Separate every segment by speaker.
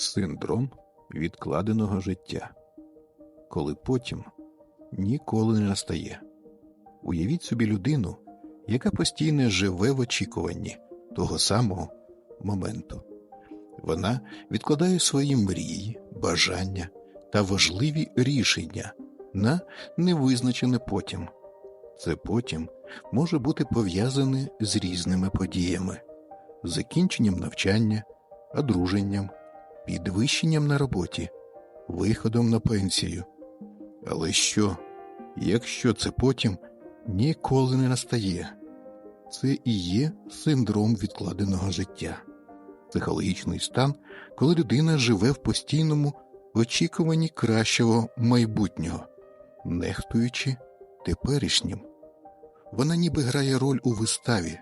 Speaker 1: Синдром відкладеного життя, коли потім ніколи не настає. Уявіть собі людину, яка постійно живе в очікуванні того самого моменту. Вона відкладає свої мрії, бажання та важливі рішення на невизначене потім. Це потім може бути пов'язане з різними подіями, закінченням навчання, одруженням, підвищенням на роботі, виходом на пенсію. Але що, якщо це потім ніколи не настає? Це і є синдром відкладеного життя, психологічний стан, коли людина живе в постійному очікуванні кращого майбутнього, нехтуючи теперішнім. Вона ніби грає роль у виставі,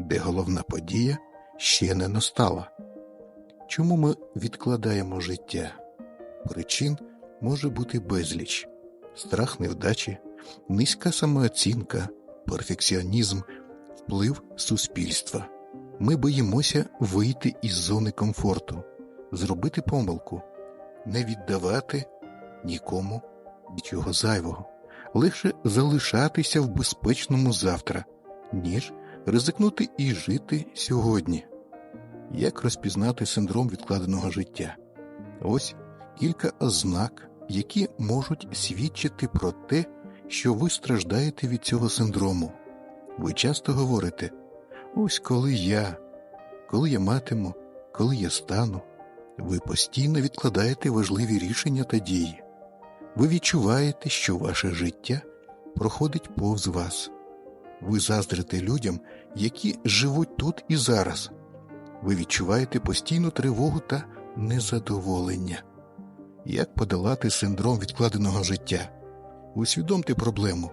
Speaker 1: де головна подія ще не настала. Чому ми відкладаємо життя? Причин може бути безліч, страх невдачі, низька самооцінка, перфекціонізм, вплив суспільства. Ми боїмося вийти із зони комфорту, зробити помилку, не віддавати нікому нічого зайвого, легше залишатися в безпечному завтра, ніж ризикнути і жити сьогодні. Як розпізнати синдром відкладеного життя? Ось кілька ознак, які можуть свідчити про те, що ви страждаєте від цього синдрому. Ви часто говорите: ось коли я, коли я матиму, коли я стану, ви постійно відкладаєте важливі рішення та дії. Ви відчуваєте, що ваше життя проходить повз вас. Ви заздрите людям, які живуть тут і зараз. Ви відчуваєте постійну тривогу та незадоволення. Як подолати синдром відкладеного життя? Усвідомте проблему.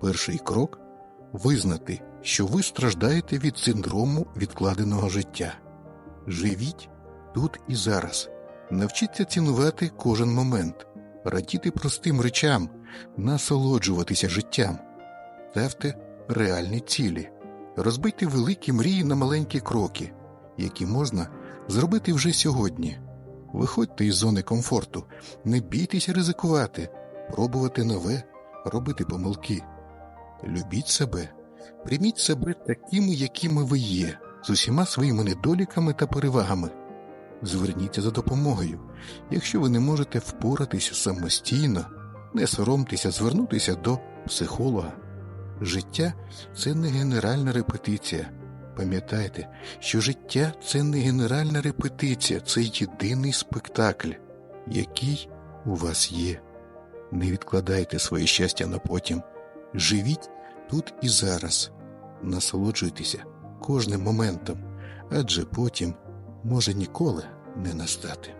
Speaker 1: Перший крок визнати, що ви страждаєте від синдрому відкладеного життя. Живіть тут і зараз. Навчіться цінувати кожен момент, радіти простим речам, насолоджуватися життям, ставте реальні цілі, розбийте великі мрії на маленькі кроки, які можна зробити вже сьогодні. Виходьте із зони комфорту, не бійтеся ризикувати, пробувати нове, робити помилки. Любіть себе, прийміть себе такими, якими ви є, з усіма своїми недоліками та перевагами. Зверніться за допомогою. Якщо ви не можете впоратися самостійно, не соромтеся звернутися до психолога. Життя це не генеральна репетиція. Пам'ятайте, що життя це не генеральна репетиція, це єдиний спектакль, який у вас є. Не відкладайте своє щастя на потім. Живіть тут і зараз, насолоджуйтеся кожним моментом, адже потім може ніколи не настати.